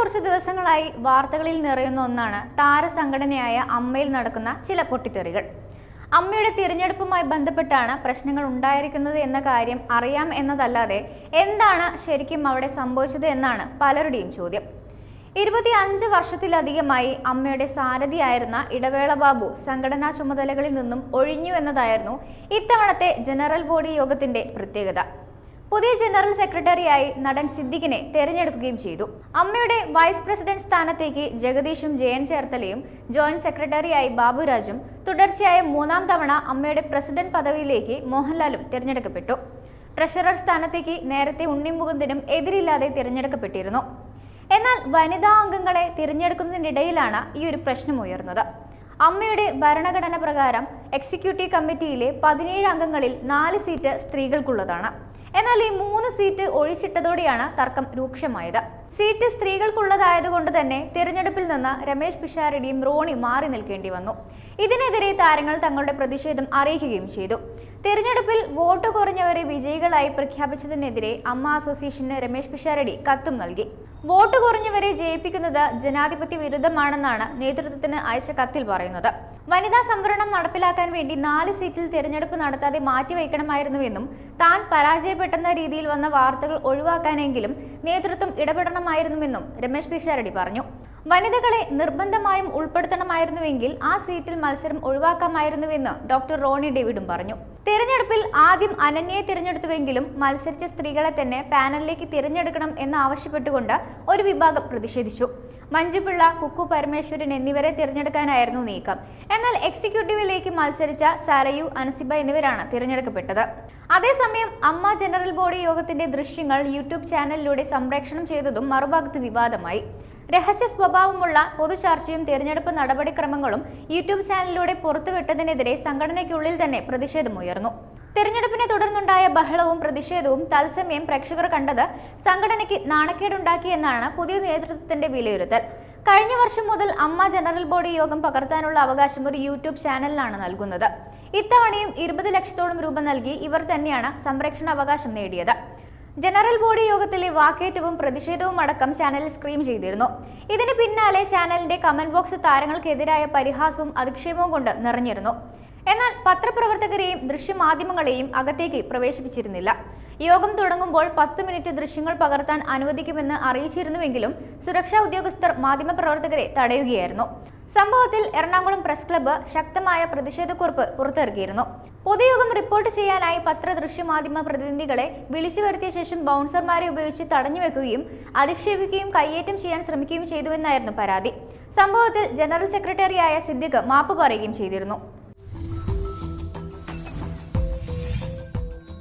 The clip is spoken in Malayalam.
കുറച്ച് ദിവസങ്ങളായി വാർത്തകളിൽ നിറയുന്ന ഒന്നാണ് താരസംഘടനയായ അമ്മയിൽ നടക്കുന്ന ചില പൊട്ടിത്തെറികൾ. അമ്മയുടെ തിരഞ്ഞെടുപ്പുമായി ബന്ധപ്പെട്ടാണ് പ്രശ്നങ്ങൾ ഉണ്ടായിരിക്കുന്നത് എന്ന കാര്യം അറിയാം എന്നതല്ലാതെ എന്താണ് ശരിക്കും അവിടെ സംഭവിച്ചത് എന്നാണ് പലരുടെയും ചോദ്യം. ഇരുപത്തി അഞ്ച് വർഷത്തിലധികമായി അമ്മയുടെ സാരഥിയായിരുന്ന ഇടവേള ബാബു സംഘടനാ ചുമതലകളിൽ നിന്നും ഒഴിഞ്ഞു എന്നതായിരുന്നു ഇത്തവണത്തെ ജനറൽ ബോഡി യോഗത്തിന്റെ പ്രത്യേകത. പുതിയ ജനറൽ സെക്രട്ടറിയായി നടൻ സിദ്ദിഖിനെ തെരഞ്ഞെടുക്കുകയും ചെയ്തു. അമ്മയുടെ വൈസ് പ്രസിഡന്റ് സ്ഥാനത്തേക്ക് ജഗദീഷും ജയൻ ചേർത്തലയും ജോയിന്റ് സെക്രട്ടറിയായി ബാബുരാജും തുടർച്ചയായ മൂന്നാം തവണ അമ്മയുടെ പ്രസിഡന്റ് പദവിയിലേക്ക് മോഹൻലാലും തിരഞ്ഞെടുക്കപ്പെട്ടു. ട്രഷറർ സ്ഥാനത്തേക്ക് നേരത്തെ ഉണ്ണി മുകുന്ദനും എതിരില്ലാതെ തിരഞ്ഞെടുക്കപ്പെട്ടിരുന്നു. എന്നാൽ വനിതാ അംഗങ്ങളെ തിരഞ്ഞെടുക്കുന്നതിനിടയിലാണ് ഈ ഒരു പ്രശ്നം ഉയർന്നത്. അമ്മയുടെ ഭരണഘടന പ്രകാരം എക്സിക്യൂട്ടീവ് കമ്മിറ്റിയിലെ പതിനേഴ് അംഗങ്ങളിൽ നാല് സീറ്റ് സ്ത്രീകൾക്കുള്ളതാണ്. എന്നാൽ ഈ മൂന്ന് സീറ്റ് ഒഴിച്ചിട്ടതോടെയാണ് തർക്കം രൂക്ഷമായത്. സീറ്റ് സ്ത്രീകൾക്കുള്ളതായതുകൊണ്ട് തന്നെ തിരഞ്ഞെടുപ്പിൽ നിന്ന് രമേശ് പിഷാരടിയും റോണി മാറി നിൽക്കേണ്ടി വന്നു. ഇതിനെതിരെ താരങ്ങൾ തങ്ങളുടെ പ്രതിഷേധം അറിയിക്കുകയും ചെയ്തു. തിരഞ്ഞെടുപ്പിൽ വോട്ട് കുറഞ്ഞവരെ വിജയികളായി പ്രഖ്യാപിച്ചതിനെതിരെ അമ്മ അസോസിയേഷന് രമേശ് പിഷാരടി കത്തും നൽകി. വോട്ട് കുറഞ്ഞവരെ ജയിപ്പിക്കുന്നത് ജനാധിപത്യ വിരുദ്ധമാണെന്നാണ് നേതൃത്വത്തിന് അയച്ച കത്തിൽ പറയുന്നത്. വനിതാ സംവരണം നടപ്പിലാക്കാൻ വേണ്ടി നാല് സീറ്റിൽ തിരഞ്ഞെടുപ്പ് നടത്താതെ മാറ്റിവെക്കണമായിരുന്നുവെന്നും താൻ പരാജയപ്പെട്ടെന്ന രീതിയിൽ വന്ന വാർത്തകൾ ഒഴിവാക്കാനെങ്കിലും നേതൃത്വം ഇടപെടണമായിരുന്നുവെന്നും രമേശ് പിഷാരടി പറഞ്ഞു. വനിതകളെ നിർബന്ധമായും ഉൾപ്പെടുത്തണമായിരുന്നുവെങ്കിൽ ആ സീറ്റിൽ മത്സരം ഒഴിവാക്കാമായിരുന്നുവെന്ന് ഡോക്ടർ റോണി ഡേവിഡും പറഞ്ഞു. തിരഞ്ഞെടുപ്പിൽ ആദ്യം അനന്യയെ തിരഞ്ഞെടുത്തുവെങ്കിലും മത്സരിച്ച സ്ത്രീകളെ തന്നെ പാനലിലേക്ക് തിരഞ്ഞെടുക്കണം എന്ന് ആവശ്യപ്പെട്ടുകൊണ്ട് ഒരു വിഭാഗം പ്രതിഷേധിച്ചു. മഞ്ജുപിള്ള കുക്കു പരമേശ്വരൻ എന്നിവരെ തിരഞ്ഞെടുക്കാനായിരുന്നു നീക്കം. എന്നാൽ എക്സിക്യൂട്ടീവിലേക്ക് മത്സരിച്ച സരയു അനസിബ എന്നിവരാണ് തിരഞ്ഞെടുക്കപ്പെട്ടത്. അതേസമയം അമ്മ ജനറൽ ബോഡി യോഗത്തിന്റെ ദൃശ്യങ്ങൾ യൂട്യൂബ് ചാനലിലൂടെ സംപ്രേക്ഷണം ചെയ്തതും മറുഭാഗത്ത് വിവാദമായി. രഹസ്യ സ്വഭാവമുള്ള പൊതുചർച്ചയും തിരഞ്ഞെടുപ്പ് നടപടിക്രമങ്ങളും യൂട്യൂബ് ചാനലിലൂടെ പുറത്തുവിട്ടതിനെതിരെ സംഘടനയ്ക്കുള്ളിൽ തന്നെ പ്രതിഷേധമുയർന്നു. തെരഞ്ഞെടുപ്പിനെ തുടർന്നുണ്ടായ ബഹളവും പ്രതിഷേധവും തത്സമയം പ്രേക്ഷകർ കണ്ടത് സംഘടനയ്ക്ക് നാണക്കേടുണ്ടാക്കിയെന്നാണ് പുതിയ നേതൃത്വത്തിന്റെ വിലയിരുത്തൽ. കഴിഞ്ഞ വർഷം മുതൽ അമ്മ ജനറൽ ബോഡി യോഗം പകർത്താനുള്ള അവകാശം ഒരു യൂട്യൂബ് ചാനലിനാണ് നൽകുന്നത്. ഇത്തവണയും ഇരുപത് ലക്ഷത്തോളം രൂപ നൽകി ഇവർ തന്നെയാണ് സംരക്ഷണ അവകാശം നേടിയത്. ജനറൽ ബോഡി യോഗത്തിലെ വാക്കേറ്റവും പ്രതിഷേധവും അടക്കം ചാനലിൽ സ്ക്രീം ചെയ്തിരുന്നു. ഇതിന് പിന്നാലെ ചാനലിന്റെ കമന്റ് ബോക്സ് താരങ്ങൾക്കെതിരായ പരിഹാസവും അധിക്ഷേപവും കൊണ്ട് നിറഞ്ഞിരുന്നു. എന്നാൽ പത്രപ്രവർത്തകരെയും ദൃശ്യമാധ്യമങ്ങളെയും അകത്തേക്ക് പ്രവേശിപ്പിച്ചിരുന്നില്ല. യോഗം തുടങ്ങുമ്പോൾ പത്ത് മിനിറ്റ് ദൃശ്യങ്ങൾ പകർത്താൻ അനുവദിക്കുമെന്ന് അറിയിച്ചിരുന്നുവെങ്കിലും സുരക്ഷാ ഉദ്യോഗസ്ഥർ മാധ്യമപ്രവർത്തകരെ തടയുകയായിരുന്നു. സംഭവത്തിൽ എറണാകുളം പ്രസ് ക്ലബ്ബ് ശക്തമായ പ്രതിഷേധക്കുറിപ്പ് പുറത്തിറക്കിയിരുന്നു. പൊതുയോഗം റിപ്പോർട്ട് ചെയ്യാനായി പത്ര ദൃശ്യമാധ്യമ പ്രതിനിധികളെ വിളിച്ചു വരുത്തിയ ശേഷം ബൗൺസർമാരെ ഉപയോഗിച്ച് തടഞ്ഞുവെക്കുകയും അധിക്ഷേപിക്കുകയും കയ്യേറ്റം ചെയ്യാൻ ശ്രമിക്കുകയും ചെയ്തുവെന്നായിരുന്നു പരാതി. സംഭവത്തിൽ ജനറൽ സെക്രട്ടറിയായ സിദ്ദിഖ് മാപ്പ് പറയുകയും ചെയ്തിരുന്നു.